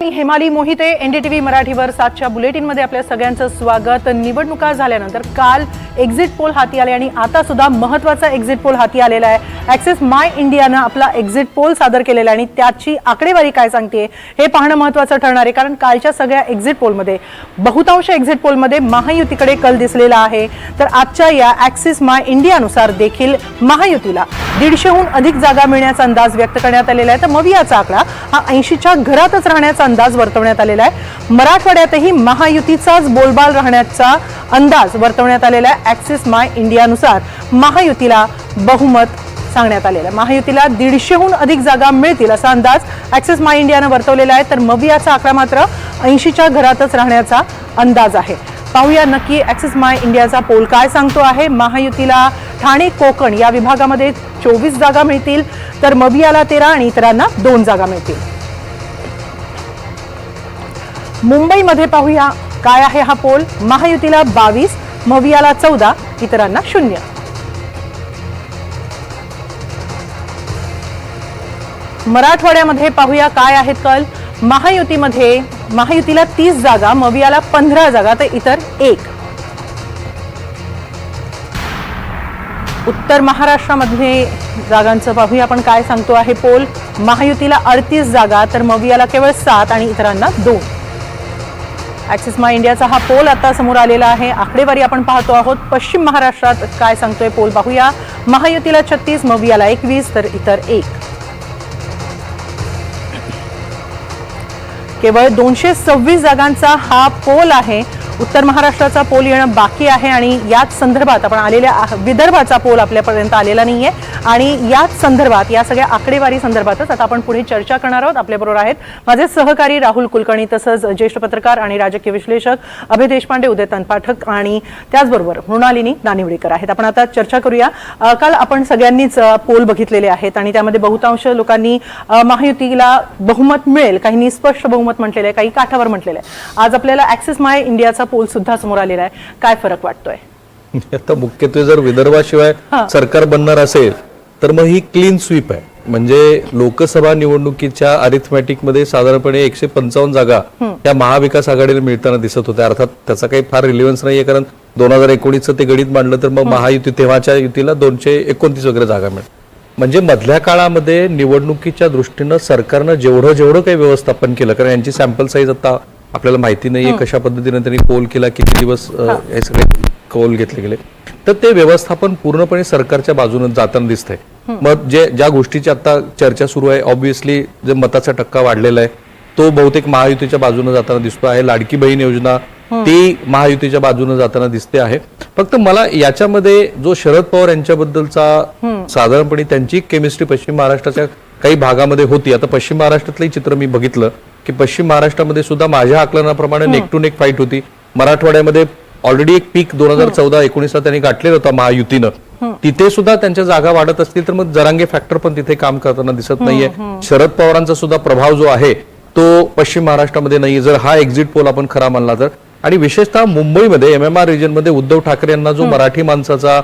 मी Hemali Mohite NDTV मराठीवर सातच्या बुलेटिनमध्ये आपल्या सगळ्यांचं स्वागत. निवडणुका झाल्यानंतर काल एक्झिट पोल हाती आले आणि आता सुद्धा महत्त्वाचा एक्झिट पोल हाती आलेला आहे. ॲक्सेस माय इंडियानं आपला एक्झिट पोल सादर केलेला आहे आणि त्याची आकडेवारी काय सांगते हे पाहणं महत्वाचं ठरणार आहे. कारण कालच्या सगळ्या एक्झिट पोलमध्ये बहुतांश एक्झिट पोलमध्ये महायुतीकडे कल दिसलेला आहे. तर आजच्या या ॲक्सिस माय इंडियानुसार देखील महायुतीला दीडशेहून अधिक जागा मिळण्याचा अंदाज व्यक्त करण्यात आलेला आहे. तर मग याचा आकडा हा ऐंशीच्या घरातच राहण्याचा अंदाज वर्तवण्यात आलेला आहे. मराठवाड्यातही महायुतीचाच बोलबाल राहण्याचा अंदाज वर्तवण्यात आलेला आहे. ॲक्सिस माय इंडियानुसार महायुतीला बहुमत सांगण्यात आलेलं आहे. महायुतीला दीडशेहून अधिक जागा मिळतील असा अंदाज ॲक्सिस माय इंडियानं वर्तवलेला आहे. तर मवियाचा आकडा मात्र ऐंशीच्या घरातच राहण्याचा अंदाज आहे. पाहूया नक्की ॲक्सिस माय इंडियाचा पोल काय सांगतो आहे. महायुतीला ठाणे कोकण या विभागामध्ये चोवीस जागा मिळतील तर मबियाला तेरा आणि इतरांना दोन जागा मिळतील. मुंबईमध्ये पाहूया. काय आहे हा पोल? महायुतीला बावीस मवियाला चौदा इतरांना शून्य. मराठवाड्यामध्ये पाहूया काय आहेत कल. महायुतीमध्ये महायुतीला तीस जागा मवियाला पंधरा जागा तर इतर एक. उत्तर महाराष्ट्रामध्ये जागांचं पाहूया. आपण काय सांगतो आहे पोल? महायुतीला अडतीस जागा तर मवियाला केवळ सात आणि इतरांना दोन. ॲक्सिस माय इंडियाचा हा पोल आता समोर आलेला आहे. आकडेवारी आपण पाहतो आहोत. पश्चिम महाराष्ट्रात काय सांगतोय पोल पाहूया. महायुतीला छत्तीस मवियाला एकवीस तर इतर एक. केवळ दोनशे सव्वीस जागांचा हा पोल आहे. उत्तर महाराष्ट्राचा पोल येणं बाकी आहे आणि याच संदर्भात आपण आलेल्या विदर्भाचा पोल आपल्यापर्यंत आलेला नाही आहे आणि याच संदर्भात या सगळ्या आकडेवारी संदर्भातच आता आपण पुढे चर्चा करणार आहोत. आपल्याबरोबर आहेत माझे सहकारी राहुल कुलकर्णी तसंच ज्येष्ठ पत्रकार आणि राजकीय विश्लेषक अभय देशपांडे उदय पाठक आणि त्याचबरोबर मृणालिनी दानिवडेकर आहेत. आपण आता चर्चा करूया. काल आपण सगळ्यांनीच पोल बघितलेले आहेत आणि त्यामध्ये बहुतांश लोकांनी महायुतीला बहुमत मिळेल. काहींनी स्पष्ट बहुमत म्हटलेलं आहे काही काठावर म्हटलेलं आहे. आज आपल्याला ऍक्सेस माय इंडियाचा पोल सुद्धा समोर आलेला आहे. काय फरक वाटतोय? आता मुख्यत्वे जर विदर्भाशिवाय. सरकार बनणार असेल तर मग ही क्लीन स्वीप आहे. म्हणजे लोकसभा निवडणुकीच्या अरिथमॅटिकमध्ये साधारणपणे एकशे पंचावन्न जागा या महाविकास आघाडीला मिळताना दिसत होत्या. अर्थात त्याचा काही फार रिलिव्हन्स नाहीये कारण दोन हजार एकोणीसचं ते गणित मांडलं तर मग महायुती तेव्हाच्या युतीला दोनशे एकोणतीस वगैरे जागा मिळेल म्हणजे मधल्या काळामध्ये निवडणुकीच्या दृष्टीनं सरकारनं जेवढं जेवढं काही व्यवस्थापन केलं कारण यांची सॅम्पल साईज आता आपल्याला माहिती नाहीये कशा पद्धतीने त्यांनी पोल केला किती दिवस हे. सगळे कौल घेतले गेले. तर ते व्यवस्थापन पूर्णपणे सरकारच्या बाजूने जाताना दिसतंय. मग जे ज्या गोष्टीची आता चर्चा सुरू आहे ऑब्व्हियसली जे मताचा टक्का वाढलेला आहे तो बहुतेक महायुतीच्या बाजूने जाताना दिसतो आहे लाडकी बहीण योजना ती महायुतीच्या बाजूने जाताना दिसते आहे. फक्त मला याच्यामध्ये जो शरद पवार यांच्याबद्दलचा साधारणपणे त्यांची केमिस्ट्री पश्चिम महाराष्ट्राच्या काही भागामध्ये होती. आता पश्चिम महाराष्ट्रातलंही चित्र मी बघितलं. की पश्चिम महाराष्ट्रामध्ये सुद्धा माझ्या आकलनाप्रमाणे नेक टू नेक फाईट होती. मराठवाड्यामध्ये ऑलरेडी एक पीक दोन हजार चौदा एकोणीसला त्यांनी गाठलेला होता महायुतीनं. तिथे सुद्धा त्यांच्या जागा वाढत असतील तर मग जरांगे फॅक्टर पण तिथे काम करताना दिसत नाहीये. शरद पवारांचा सुद्धा प्रभाव जो आहे तो पश्चिम महाराष्ट्रामध्ये नाहीये. जर हा एक्झिट पोल आपण खरा मानला तर. आणि विशेषतः मुंबईमध्ये एम एम आर रिजनमध्ये उद्धव ठाकरे यांना जो मराठी माणसाचा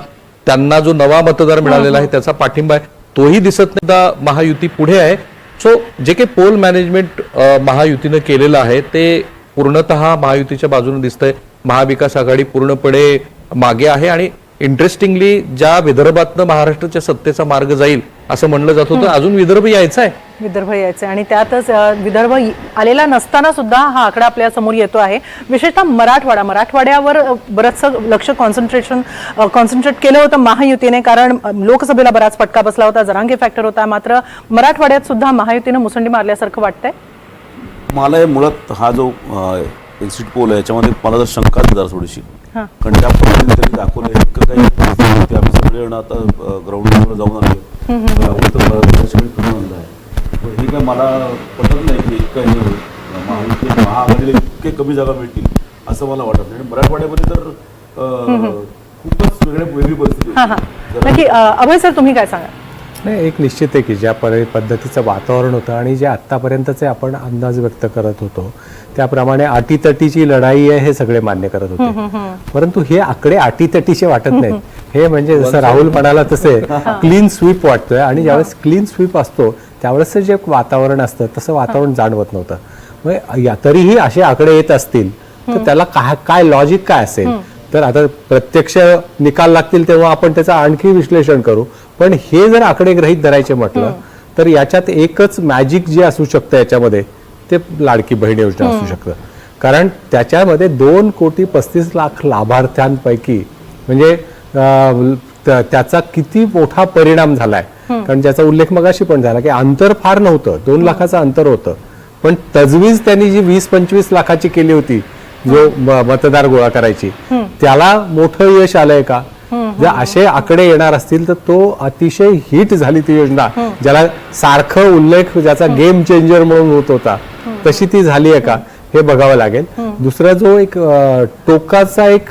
त्यांना जो नवा मतदार मिळालेला आहे त्याचा पाठिंबा आहे तोही दिसत नाही. महायुती पुढे आहे. सो जे काही पोल मॅनेजमेंट महायुतीनं केलेलं आहे ते पूर्णतः महायुतीच्या बाजूने दिसतंय. महाविकास आघाडी पूर्णपणे मागे आहे आणि इंटरेस्टिंगली ज्या विदर्भातनं महाराष्ट्राच्या सत्तेचा मार्ग जाईल असं म्हणलं जात होतं. अजून विदर्भ यायचा आहे विदर्भ यायचे आणि त्यातच विदर्भ आलेला नसताना सुद्धा हा आकडा आपल्यासमोर येतो आहे. विशेषतः मराठवाडा. मराठवाड्यावर बरंचसं लक्ष कॉन्सन्ट्रेशन कॉन्सन्ट्रेट केलं होतं महायुतीने. कारण लोकसभेला बराच फटका बसला होता. जरांगे फॅक्टर होता. मात्र मराठवाड्यात सुद्धा महायुतीनं मुसंडी मारल्यासारखं वाटतंय. मला हे मुळात हा जो एक्झिट पोल आहे याच्यामध्ये मला जर शंका जरा थोडीशी. हां. कारण त्या पद्धतीने त्यांनी दाखवलं काही. आम्ही सगळेजण आता ग्राउंड लेवलला जाऊन आलो आहे हे काय मला पटत नाही की इतकं हे होईल. महायुती महाआघाडीला इतके कमी जागा मिळतील असं मला वाटत नाही. आणि मराठवाड्यामध्ये तर खूपच वेगळ्या वेगळी परिस्थिती हां हां. नक्की अभय सर तुम्ही काय सांगा नाही एक निश्चित आहे की ज्या परि पद्धतीचं वातावरण होतं आणि जे आत्तापर्यंतचे आपण अंदाज व्यक्त करत होतो त्याप्रमाणे अटीतटीची लढाई आहे हे सगळे मान्य करत होते. परंतु हे आकडे अटीतटीचे वाटत नाहीत. हे म्हणजे जसं राहुल म्हणाला तसे क्लीन स्वीप वाटतोय आणि ज्यावेळेस क्लीन स्वीप असतो त्यावेळेस जे वातावरण असतं तसं वातावरण जाणवत नव्हतं. मग तरीही असे आकडे येत असतील तर त्याला काय काय लॉजिक काय असेल? तर आता प्रत्यक्ष निकाल लागतील तेव्हा आपण त्याचं आणखी विश्लेषण करू. पण हे जर आकडे ग्रहित धरायचे म्हटलं तर याच्यात एकच मॅजिक जे असू शकतं याच्यामध्ये ते लाडकी बहीण योजना असू शकतं. कारण त्याच्यामध्ये दोन कोटी पस्तीस लाख लाभार्थ्यांपैकी म्हणजे त्याचा किती मोठा परिणाम झालाय. कारण ज्याचा उल्लेख मगाशी पण झाला की अंतर फार नव्हतं. दोन लाखाचं अंतर होतं. पण तजवीज त्यांनी जी वीस पंचवीस लाखाची केली होती जो मतदार गोळा करायची त्याला मोठं यश आलंय का? जर असे आकडे येणार असतील तर तो अतिशय हिट झाली ती योजना. ज्याला सारखं उल्लेख ज्याचा गेम चेंजर म्हणून होत होता. तशी ती झाली आहे का? हे बघावं लागेल. दुसरा जो एक टोकाचा एक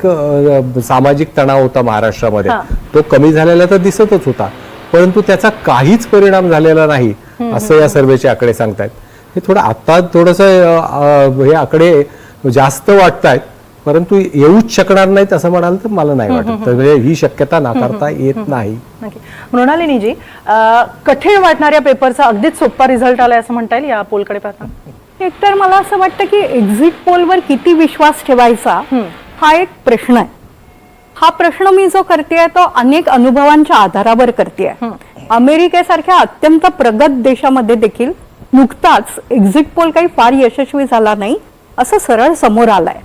सामाजिक तणाव होता महाराष्ट्रामध्ये. तो कमी झालेला तर दिसतच होता. परंतु त्याचा काहीच परिणाम झालेला नाही असं या सर्वेचे आकडे सांगतायत. हे थोडं आता थोडस हे आकडे जास्त वाटतायत. परंतु येऊच शकणार नाहीत असं म्हणाल तर मला नाही वाटत. तर ही शक्यता नाकारता येत नाही. मृणालिनीजी कठीण वाटणाऱ्या पेपरचा अगदीच सोपा रिझल्ट आलाय असं म्हणता येईल या पोलकडे पाहता? एकतर मला असं वाटतं की एक्झिट पोलवर किती विश्वास ठेवायचा हा एक प्रश्न आहे. हा प्रश्न मी जो करते तो अनेक अनुभवांच्या आधारावर करते अमेरिकेसारख्या अत्यंत प्रगत देशामध्ये देखील नुकताच एक्झिट पोल काही फार यशस्वी झाला नाही. असं सरळ समोर आलाय.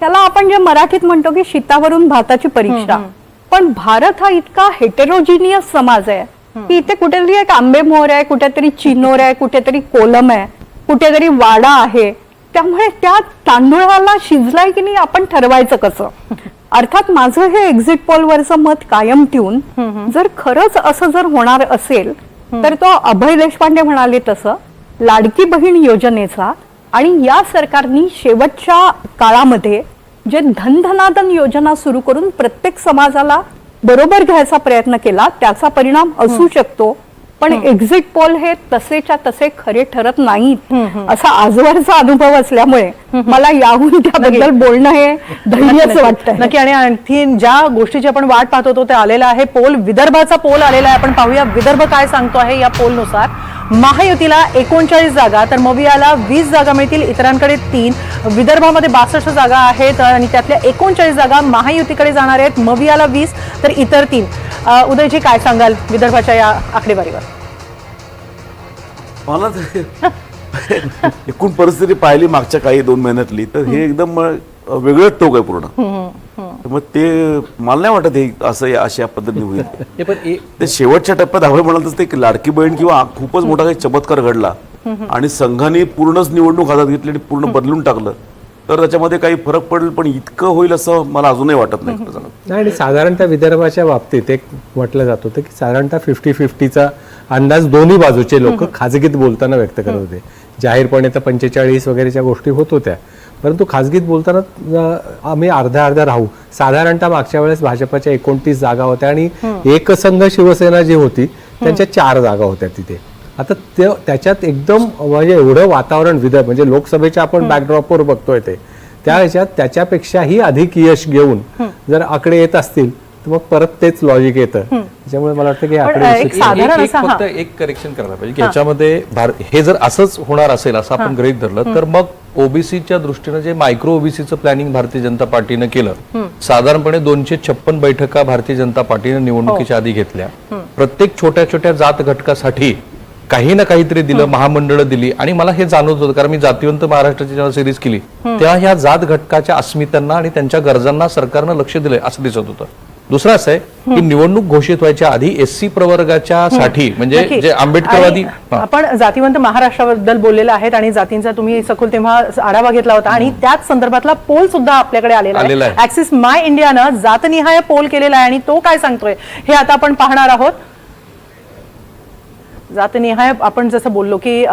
त्याला आपण जे मराठीत म्हणतो की शीतावरून भाताची परीक्षा. पण भारत हा इतका हेटेरोजिनियस समाज आहे की इथे कुठेतरी एक आंबेमोहर आहे कुठेतरी चिनोर आहे कुठेतरी कोलम आहे कुठेतरी वाडा आहे. त्यामुळे त्या तांदूळाला शिजलाय की नाही आपण ठरवायचं कसं? अर्थात माझं हे एक्झिट पोलवरचं मत कायम ठेवून जर खरंच असं जर होणार असेल तर तो अभय देशपांडे म्हणाले तसं लाडकी बहीण योजनेचा आणि या सरकारनी शेवटच्या काळामध्ये जे धनधनादन योजना सुरू करून प्रत्येक समाजाला बरोबर घ्यायचा प्रयत्न केला त्याचा परिणाम असू शकतो. पण एक्झिट पोल हे तसेच्या तसे खरे ठरत नाहीत. असा आजवरचा अनुभव असल्यामुळे मला याहून त्याबद्दल बोलणं हे धैर्यच वाटतं नक्की आणि आणखी ज्या गोष्टीची आपण वाट पाहत होतो ते आलेला आहे. पोल विदर्भाचा पोल आलेला आहे. आपण पाहूया विदर्भ काय सांगतो आहे या पोलनुसार. महायुतीला एकोणचाळीस जागा तर मवियाला वीस जागा मिळतील इतरांकडे तीन. विदर्भामध्ये बासष्ट जागा आहेत आणि त्यातल्या एकोणचाळीस जागा महायुतीकडे जाणार आहेत. मवियाला वीस तर इतर तीन. उदयजी काय सांगाल विदर्भाच्या या आकडेवारीवर? मला तर एकूण परिस्थिती पाहिली मागच्या काही दोन महिन्यातली तर हे एकदम वेगळंच टोक आहे पूर्ण. मग ते मला नाही वाटत हे असं या- अशा पद्धतीने होईल. हे ते शेवटच्या टप्प्यात हवं म्हणाल तर ते एक लाडकी बहीण किंवा खूपच मोठा काही चमत्कार घडला आणि संघाने पूर्णच निवडणूक हातात घेतली आणि पूर्ण बदलून टाकलं. तर त्याच्यामध्ये काही फरक पडेल पण इतकं होईल असं मला अजूनही वाटत नाही आणि साधारणतः विदर्भाच्या बाबतीत एक म्हटलं जात होतं की साधारणतः फिफ्टी फिफ्टीचा अंदाज दोन्ही बाजूचे लोक खाजगीत बोलताना व्यक्त करत होते. जाहीरपणे तर पंचेचाळीस वगैरेच्या गोष्टी होत होत्या परंतु खाजगीत बोलताना आम्ही अर्ध्या अर्ध्या राहू. साधारणतः मागच्या वेळेस भाजपच्या एकोणतीस जागा होत्या आणि एकसंघ शिवसेना जी होती त्यांच्या चार जागा होत्या तिथे. आता ते त्याच्यात एकदम म्हणजे एवढं वातावरण विदर्भ म्हणजे लोकसभेच्या आपण बॅकड्रॉपवर बघतोय ते. त्या ह्याच्यात त्याच्यापेक्षाही अधिक यश घेऊन जर आकडे येत असतील तर मग परत तेच लॉजिक येतं. त्याच्यामुळे मला वाटतं की हे आकडे फक्त हा. एक करेक्शन करायला पाहिजे की ह्याच्यामध्ये भार- हे जर असंच होणार असेल असं आपण गृहीत धरलं तर मग ओबीसीच्या दृष्टीनं जे मायक्रो ओबीसीचं प्लॅनिंग भारतीय जनता पार्टीनं केलं साधारणपणे दोनशे छप्पन बैठका भारतीय जनता पार्टीनं निवडणुकीच्या आधी घेतल्या. प्रत्येक छोट्या छोट्या जात घटकासाठी काही ना काहीतरी दिलं महामंडळ दिली. आणि मला हे जाणवत होतं कारण मी जातीवंत महाराष्ट्राची जेव्हा सिरीज केली तेव्हा ह्या जात घटकाच्या अस्मितांना आणि त्यांच्या गरजांना सरकारनं लक्ष दिलंय असं दिसत होतं. दुसरं असं आहे की निवडणूक घोषित व्हायच्या आधी एससी प्रवर्गाच्या साठी म्हणजे. जे आंबेडकरवादी. आपण जातीवंत महाराष्ट्राबद्दल बोललेले आहेत आणि जातींचा तुम्ही सखोल तेव्हा आढावा घेतला होता आणि त्याच संदर्भातला पोल सुद्धा आपल्याकडे आलेला आहे. ऍक्सिस माय इंडियानं जातनिहाय पोल केलेला आहे आणि तो काय सांगतोय हे आता आपण पाहणार आहोत. जातनिहाय आपण जसं बोललो की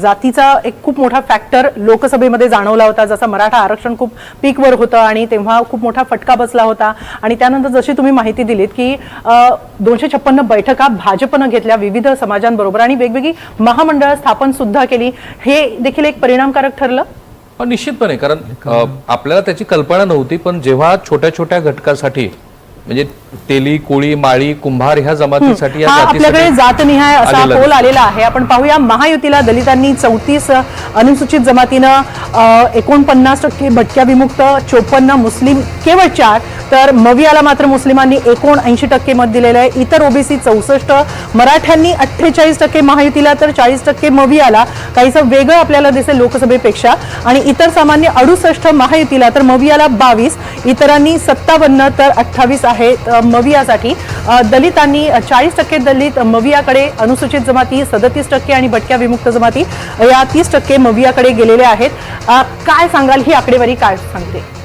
जातीचा एक खूप मोठा फॅक्टर लोकसभेमध्ये जाणवला होता. जसं मराठा आरक्षण खूप पीकवर होतं आणि तेव्हा खूप मोठा फटका बसला होता. आणि त्यानंतर जशी तुम्ही माहिती दिलीत की दोनशे छप्पन्न बैठका भाजपनं घेतल्या विविध समाजांबरोबर आणि वेगवेगळी महामंडळं स्थापन सुद्धा केली. हे देखील एक परिणामकारक ठरलं? निश्चितपणे. कारण आपल्याला त्याची कल्पना नव्हती पण जेव्हा छोट्या छोट्या घटकासाठी म्हणजे तेली कोळी माळी कुंभार ह्या जमातीसाठी या हा आपल्याकडे जातनिहाय असा पोल. आलेला आहे. आपण पाहूया महायुतीला दलितांनी चौतीस अनुसूचित जमातीनं एकोणपन्नास टक्के भटक्या विमुक्त चोपन्न मुस्लिम केवळ चार. तर मवियाला मात्र मुस्लिमांनी एकोणऐंशी टक्के मत दिलेलं आहे. इतर ओबीसी चौसष्ट मराठ्यांनी अठ्ठेचाळीस टक्के महायुतीला तर चाळीस टक्के मवियाला. काहीसं वेगळं आपल्याला दिसेल लोकसभेपेक्षा. आणि इतर सामान्य अडुसष्ट महायुतीला तर मवियाला बावीस इतरांनी सत्तावन्न तर अठ्ठावीस आहेत मवियासाठी दलितांनी चाळीस टक्के दलित मवियाकडे अनुसूचित जमाती सदतीस टक्के आणि भटक्या विमुक्त जमाती या तीस टक्के मवियाकडे गेलेले आहेत. काय सांगाल? ही आकडेवारी काय सांगते?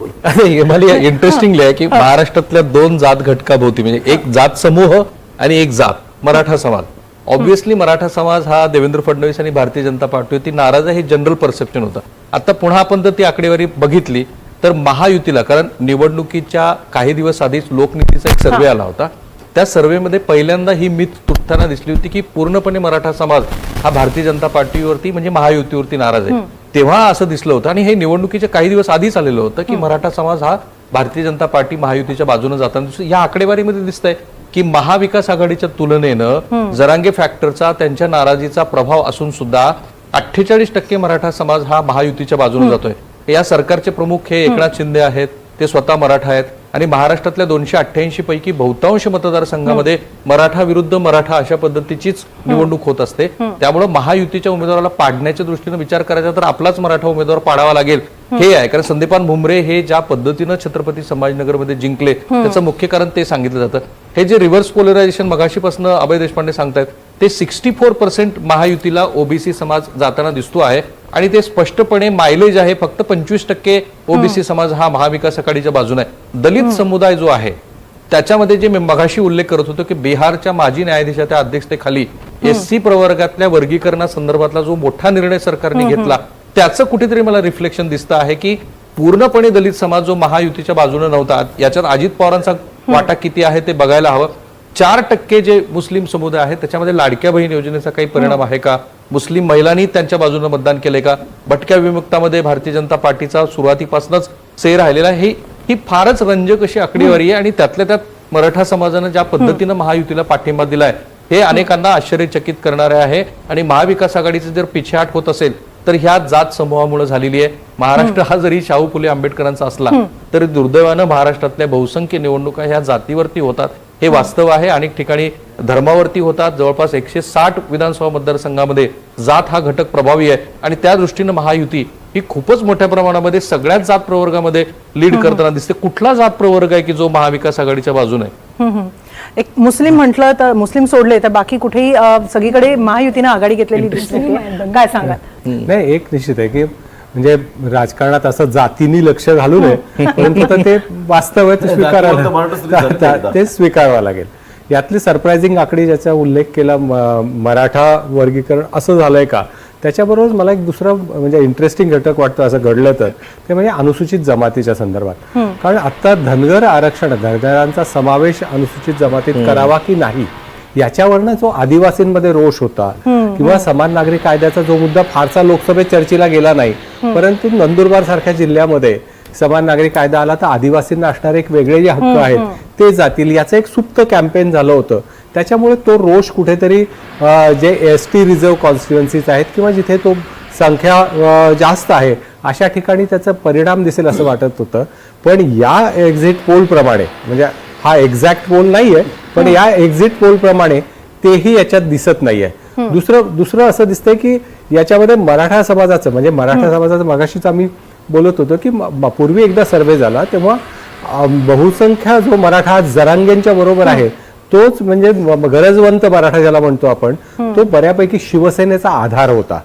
मला इंटरेस्टिंगली आहे की महाराष्ट्रातल्या दोन जात घटकाभोवती म्हणजे एक जात समूह आणि एक जात मराठा समाज. ऑब्व्हियसली मराठा समाज हा देवेंद्र फडणवीस आणि भारतीय जनता पार्टीवरती नाराज आहे हे जनरल परसेप्शन होतं. आता पुन्हा आपण जर ती आकडेवारी बघितली तर महायुतीला कारण निवडणुकीच्या काही दिवस आधीच लोकनीतीचा एक सर्वे आला होता. त्या सर्वेमध्ये पहिल्यांदा ही मिथ तुटताना दिसली होती की पूर्णपणे मराठा समाज हा भारतीय जनता पार्टीवरती म्हणजे महायुतीवरती नाराज आहे. तेव्हा असं दिसलं होतं आणि हे निवडणुकीच्या काही दिवस आधीच आलेलं होतं की मराठा समाज हा भारतीय जनता पार्टी महायुतीच्या बाजूने जाताना दिसतो या आकडेवारीमध्ये दिसतंय की महाविकास आघाडीच्या तुलनेनं जरांगे फॅक्टरचा त्यांच्या नाराजीचा प्रभाव असून सुद्धा अठ्ठेचाळीस टक्के मराठा समाज हा महायुतीच्या बाजूने जातोय. या सरकारचे प्रमुख हे एकनाथ शिंदे आहेत ते स्वतः मराठा आहेत. आणि महाराष्ट्रातल्या दोनशे अठ्ठ्याऐंशी पैकी बहुतांश मतदारसंघामध्ये मराठा विरुद्ध मराठा अशा पद्धतीचीच निवडणूक होत असते. त्यामुळे महायुतीच्या उमेदवाराला पाडण्याच्या दृष्टीने विचार करायचा तर आपलाच मराठा उमेदवार पाडावा लागेल. हे. आहे. कारण संदीपान भुमरे हे ज्या पद्धतीनं छत्रपती संभाजीनगरमध्ये जिंकले त्याचं मुख्य कारण ते सांगितलं जातं. हे जे रिव्हर्स पोलरायझेशन मगाशीपासून अभय देशपांडे सांगतायत ते सिक्स्टी फोर पर्सेंट महायुतीला ओबीसी समाज जाताना दिसतो आहे. आणि ते स्पष्टपणे मायलेज आहे फक्त पंचवीस टक्के ओबीसी समाज हा महाविकास आघाडीच्या बाजूने आहे. दलित समुदाय जो आहे त्याच्यामध्ये जे मी मगाशी उल्लेख करत होतो की बिहारच्या माजी न्यायाधीशाच्या अध्यक्षतेखाली एस सी प्रवर्गातल्या वर्गीकरणासंदर्भातला जो मोठा निर्णय सरकारने घेतला त्याचं कुठेतरी मला रिफ्लेक्शन दिसतं आहे की पूर्णपणे दलित समाज जो महायुतीच्या बाजूने नव्हता याच्यात अजित पवारांचा वाटा किती आहे ते बघायला हवं. चार टक्के जे मुस्लिम समुदाय आहे त्याच्यामध्ये लाडक्या बहीण योजनेचा काही परिणाम आहे का? मुस्लिम महिलांनी त्यांच्या बाजूने मतदान केले का? भटक्या विमुक्तामध्ये भारतीय जनता पार्टीचा सुरुवातीपासूनच से राहिलेला आहे. ही ही फारच रंजक अशी आकडेवारी आहे आणि त्यातल्या त्यात मराठा समाजानं ज्या पद्धतीनं महायुतीला पाठिंबा दिलाय हे अनेकांना आश्चर्यचकित करणारे आहे. आणि महाविकास आघाडीचे जर पिछेहाट होत असेल तर ह्या जात समूहामुळे झालेली आहे. महाराष्ट्र हा जरी शाहू फुले आंबेडकरांचा असला तरी दुर्दैवानं महाराष्ट्रातल्या बहुसंख्य निवडणुका ह्या जातीवरती होतात. हे वास्तव आहे. अनेक ठिकाणी धर्मावरती होतात. जवळपास एकशे साठ विधानसभा मतदारसंघामध्ये जात हा घटक प्रभावी आहे. आणि त्या दृष्टीनं महायुती ही खूपच मोठ्या प्रमाणामध्ये सगळ्याच जात प्रवर्गामध्ये लीड करताना दिसते. कुठला जात प्रवर्ग आहे की जो महाविकास आघाडीच्या बाजूने आहे? एक मुस्लिम म्हटलं तर मुस्लिम सोडले तर बाकी कुठेही सगळीकडे महायुतीनं आघाडी घेतलेली दिसते. काय सांगाल? नाही एक निश्चित आहे की म्हणजे राजकारणात असं जातीनी लक्ष घालू नये परंतु ते वास्तव आहे ते स्वीकारावं लागेल. यातली सरप्रायझिंग आकडी ज्याचा उल्लेख केला मराठा वर्गीकरण असं झालंय का? त्याच्याबरोबर मला एक दुसरा म्हणजे इंटरेस्टिंग घटक वाटतं असं घडलं तर ते म्हणजे अनुसूचित जमातीच्या संदर्भात. कारण आता धनगर आरक्षण धनगरांचा समावेश अनुसूचित जमातीत करावा की नाही याच्यावरनं जो आदिवासींमध्ये रोष होता किंवा समान नागरिक कायद्याचा जो मुद्दा फारसा लोकसभेत चर्चेला गेला नाही परंतु नंदुरबार सारख्या जिल्ह्यामध्ये समान नागरिक कायदा आला तर आदिवासींना असणारे एक वेगळे जे हक्क आहेत ते जातील. याचं एक सुप्त कॅम्पेन झालं होतं. त्याच्यामुळे तो रोष कुठेतरी जे एस टी रिझर्व्ह कॉन्स्टिट्युएन्सीज आहेत किंवा जिथे तो संख्या जास्त आहे अशा ठिकाणी त्याचा परिणाम दिसेल असं वाटत होतं. पण या एक्झिट पोल प्रमाणे म्हणजे हा एक्झॅक्ट पोल नाहीये पण या एक्झिट पोल प्रमाणे तेही याच्यात दिसत नाहीये. दुसरं दुसरं असं दिसतंय की याच्यामध्ये मराठा समाजाचं म्हणजे मराठा समाजाचं मगाशीच आम्ही बोलत होतो की पूर्वी एकदा सर्वे झाला तेव्हा बहुसंख्या जो मराठा जरांगेंच्या बरोबर आहे तोच म्हणजे गरजवंत मराठा ज्याला म्हणतो आपण तो बऱ्यापैकी शिवसेनेचा आधार होता.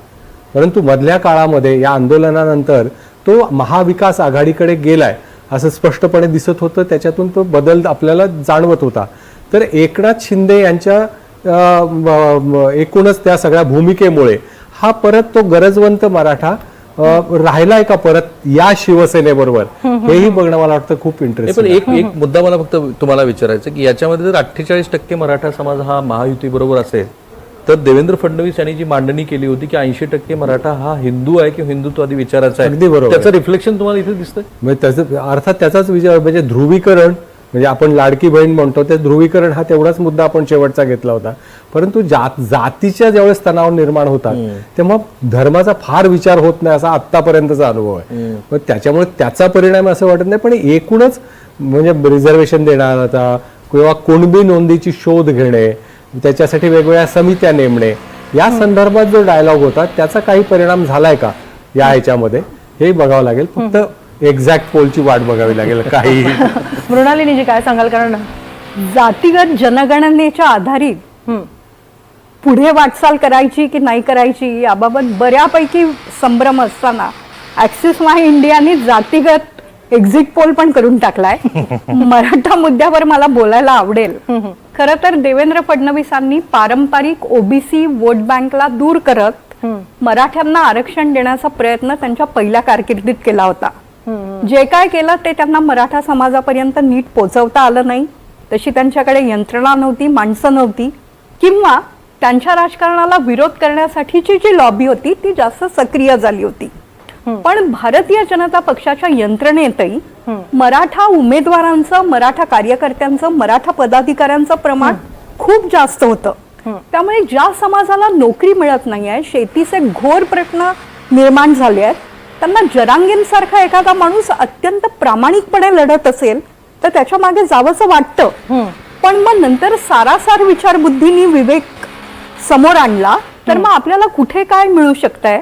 परंतु मधल्या काळामध्ये या आंदोलनानंतर तो महाविकास आघाडीकडे गेलाय असं स्पष्टपणे दिसत होतं त्याच्यातून तो बदल आपल्याला जाणवत होता. तर एकनाथ शिंदे यांच्या एकूणच त्या सगळ्या भूमिकेमुळे हा परत तो गरजवंत मराठा राहिलाय का परत या शिवसेनेबरोबर? हेही बघणं मला वाटतं खूप नाही, पण इंटरेस्ट एक एक मुद्दा मला फक्त तुम्हाला विचारायचं की याच्यामध्ये जर अठ्ठेचाळीस टक्के मराठा समाज हा महायुती बरोबर असेल तर देवेंद्र फडणवीस यांनी जी मांडणी केली होती की ऐंशी टक्के मराठा हा हिंदू आहे किंवा हिंदुत्वादी विचाराचा आहे अगदी बरोबर. त्याचं रिफ्लेक्शन तुम्हाला इथे दिसतंय? म्हणजे त्याचं अर्थात त्याचाच विचार म्हणजे ध्रुवीकरण म्हणजे आपण लाडकी बहीण म्हणतो ते ध्रुवीकरण हा तेवढाच मुद्दा आपण शेवटचा घेतला होता. परंतु जात जातीच्या ज्यावेळेस तणाव निर्माण होतात तेव्हा धर्माचा फार विचार होत नाही असा आतापर्यंतचा अनुभव आहे. मग त्याच्यामुळे त्याचा परिणाम असं वाटत नाही पण एकूणच म्हणजे रिझर्वेशन देणार आता किंवा कुणबी नोंदीची शोध घेणे त्याच्यासाठी वेगवेगळ्या समित्या नेमणे या संदर्भात जो डायलॉग होता त्याचा काही परिणाम झालाय का या ह्याच्यामध्ये हे बघावं लागेल. फक्त एक्झॅक्ट पोलची वाट बघावी लागेल काही. मृणालिनीजी काय सांगाल? कारण जातीगत जनगणनेच्या आधारित पुढे वाटचाल करायची की नाही करायची याबाबत बऱ्यापैकी संभ्रम असताना ऍक्सिस माय इंडियाने जातीगत एक्झिट पोल पण करून टाकलाय. मराठा मुद्द्यावर मला बोलायला आवडेल. खर तर देवेंद्र फडणवीसांनी पारंपरिक ओबीसी वोट बँकला दूर करत मराठ्यांना आरक्षण देण्याचा प्रयत्न त्यांच्या पहिल्या कारकिर्दीत केला होता. जे काय केलं ते त्यांना मराठा समाजापर्यंत नीट पोचवता आलं नाही. तशी त्यांच्याकडे यंत्रणा नव्हती माणसं नव्हती. किंवा त्यांच्या राजकारणाला विरोध करण्यासाठीची जी लॉबी होती ती जास्त सक्रिय झाली होती. पण भारतीय जनता पक्षाच्या यंत्रणेतही मराठा उमेदवारांचं मराठा कार्यकर्त्यांचं मराठा पदाधिकाऱ्यांचं प्रमाण खूप जास्त होतं. त्यामुळे ज्या समाजाला नोकरी मिळत नाही आहे शेतीचे घोर प्रश्न निर्माण झाले आहेत त्यांना जरांगींसारखा एखादा माणूस अत्यंत प्रामाणिकपणे लढत असेल तर त्याच्यामागे जावंसं वाटतं. पण मग नंतर सारासार विचारबुद्धीनी विवेक समोर आणला तर मग आपल्याला कुठे काय मिळू शकतंय?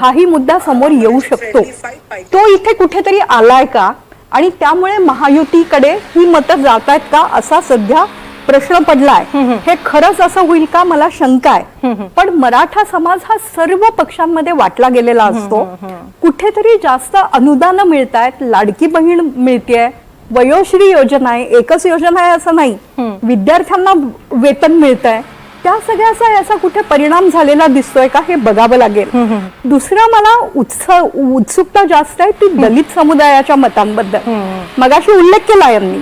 हाही मुद्दा समोर येऊ शकतो. तो इथे कुठेतरी आलाय का? आणि त्यामुळे महायुतीकडे ही मतं जात आहेत का? असा सध्या प्रश्न पडलाय. हे खरंच असं होईल का? मला शंका आहे. पण मराठा समाज हा सर्व पक्षांमध्ये वाटला गेलेला असतो. कुठेतरी जास्त अनुदान मिळत आहेत लाडकी बहीण मिळतेय वयोश्री योजना आहे एकच योजना आहे असं नाही. विद्यार्थ्यांना वेतन मिळत आहे त्या सगळ्याचा याचा कुठे परिणाम झालेला दिसतोय का हे बघावं लागेल. दुसरं मला उत्सव उत्सुकता जास्त आहे ती दलित समुदायाच्या मतांबद्दल. मगाशी उल्लेख केला यांनी.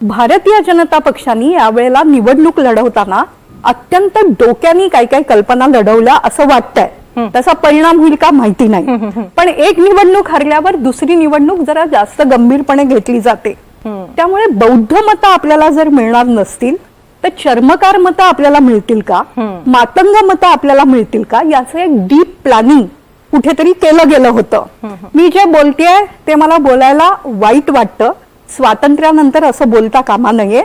भारतीय जनता पक्षाने यावेळेला निवडणूक लढवताना अत्यंत डोक्यानी काही काही कल्पना लढवल्या असं वाटतंय. त्याचा परिणाम होईल का माहिती नाही. पण एक निवडणूक हरल्यावर दुसरी निवडणूक जरा जास्त गंभीरपणे घेतली जाते. त्यामुळे बौद्ध मतं आपल्याला जर मिळणार नसतील तर चर्मकार मतं आपल्याला मिळतील का? मातंग मतं आपल्याला मिळतील का? याचं एक डीप प्लॅनिंग कुठेतरी केलं गेलं होतं. मी जे बोलतेय ते मला बोलायला वाईट वाटतं. स्वातंत्र्यानंतर असं बोलता कामा नये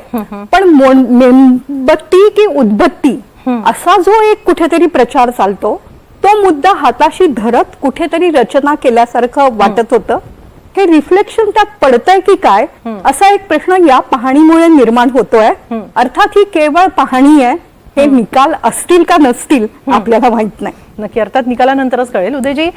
पण मेणबत्ती की उद्बत्ती असा जो एक कुठेतरी प्रचार चालतो तो मुद्दा हाताशी धरत कुठेतरी रचना केल्यासारखं वाटत होतं. हे रिफ्लेक्शन त्यात पडतंय की काय असा एक प्रश्न या पाहणीमुळे निर्माण होतोय. अर्थात ही केवळ पाहणी आहे हे निकाल असतील का नसतील आपल्याला माहीत नाही. नक्की अर्थात निकालानंतरच कळेल. उदयजी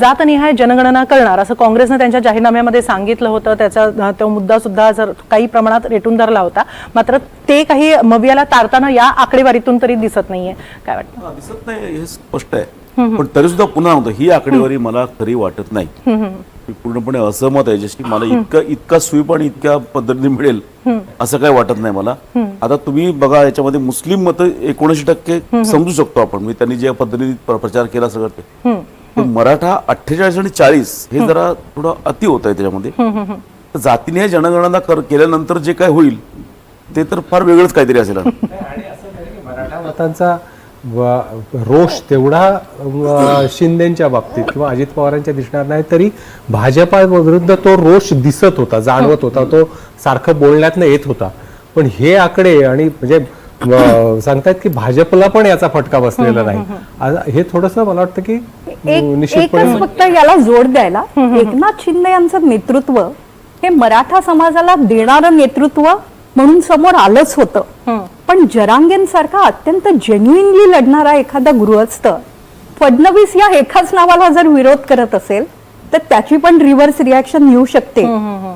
जातनिहाय जनगणना करणार असं काँग्रेसनं त्यांच्या जाहीरनाम्यामध्ये सांगितलं होतं. त्याचा तो मुद्दा सुद्धा जर काही प्रमाणात रेटून धरला होता. मात्र ते काही मवियाला तारताना या आकडेवारीतून तरी दिसत नाहीये. काय वाटतं? दिसत नाही हे स्पष्ट आहे. पण तरी सुद्धा पुन्हा होतं ही आकडेवारी मला खरी वाटत नाही. मी पूर्णपणे असहमत आहे जशी मला इतका इतका स्वीप आणि इतक्या पद्धतीने मिळेल असं काय वाटत नाही मला. आता तुम्ही बघा याच्यामध्ये मुस्लिम मत एकोणऐंशी टक्के समजू शकतो आपण. मी त्यांनी ज्या पद्धतीने प्र- प्रचार केला सगळं ते पण मराठा अठ्ठेचाळीस आणि चाळीस हे जरा थोडं अति होत आहे त्याच्यामध्ये. तर जातीने जनगणना कर- केल्यानंतर जे काय होईल ते तर फार वेगळंच काहीतरी असेल. मराठा मतांचा व- रोष तेवढा शिंदेच्या बाबतीत किंवा अजित पवारांच्या दिसणार नाही तरी भाजपा विरुद्ध तो रोष दिसत होता जाणवत होता. तो सारखं बोलण्यातनं येत होता. पण हे आकडे आणि म्हणजे सांगतायत की भाजपला पण याचा फटका बसलेला नाही. हे थोडस मला वाटतं की एक निश्चितपणे फक्त याला जोड द्यायला एकनाथ शिंदे यांचं नेतृत्व हे मराठा समाजाला देणारं नेतृत्व म्हणून समोर आलंच होतं. पण जरांगेंसारखा अत्यंत जेन्युइनली लढणारा एखादा गृहस्थ फडणवीस या एकाच नावाला जर विरोध करत असेल तर त्याची पण रिव्हर्स रिॲक्शन येऊ शकते.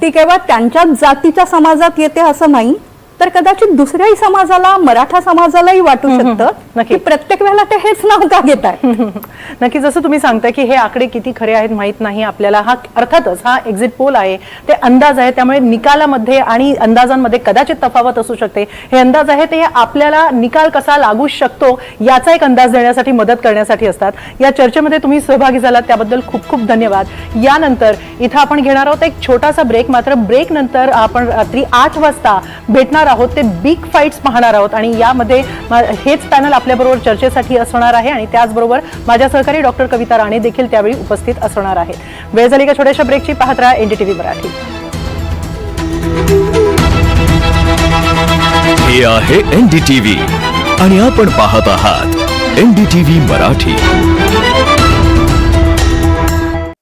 ती केवळ त्यांच्याच जातीच्या समाजात येते असं नाही तर कदाचित दुसऱ्याही समाजाला मराठा समाजालाही वाटू शकतं नक्की. की प्रत्येक वेळेला ते हेच नाव का घेत आहे नक्की जसं तुम्ही सांगताय की हे आकडे किती खरे आहेत माहीत नाही. आपल्याला हा अर्थातच हा एक्झिट पोल आहे. ते अंदाज आहे त्यामुळे निकालामध्ये आणि अंदाजांमध्ये कदाचित तफावत असू शकते. हे अंदाज आहे ते आपल्याला निकाल कसा लागू शकतो याचा एक अंदाज देण्यासाठी मदत करण्यासाठी असतात. या चर्चेमध्ये तुम्ही सहभागी झालात त्याबद्दल खूप खूप धन्यवाद. यानंतर इथं आपण घेणार आहोत एक छोटासा ब्रेक मात्र ब्रेक नंतर आपण रात्री आठ वाजता भेटणार आहोत ते बिग फाईट्स पाहणार आहोत. आणि यामध्ये हेच पॅनल आपल्याबरोबर चर्चेसाठी असणार आहे आणि त्याचबरोबर माझ्या सहकारी डॉक्टर कविता राणे देखील त्यावेळी उपस्थित असणार आहेत. वेळ झाली का छोट्याशा ब्रेकची पाहत राहा एनडीटीव्ही मराठी. हे आहे एनडीटीव्ही आणि आपण पाहत आहात एनडीटीव्ही मराठी.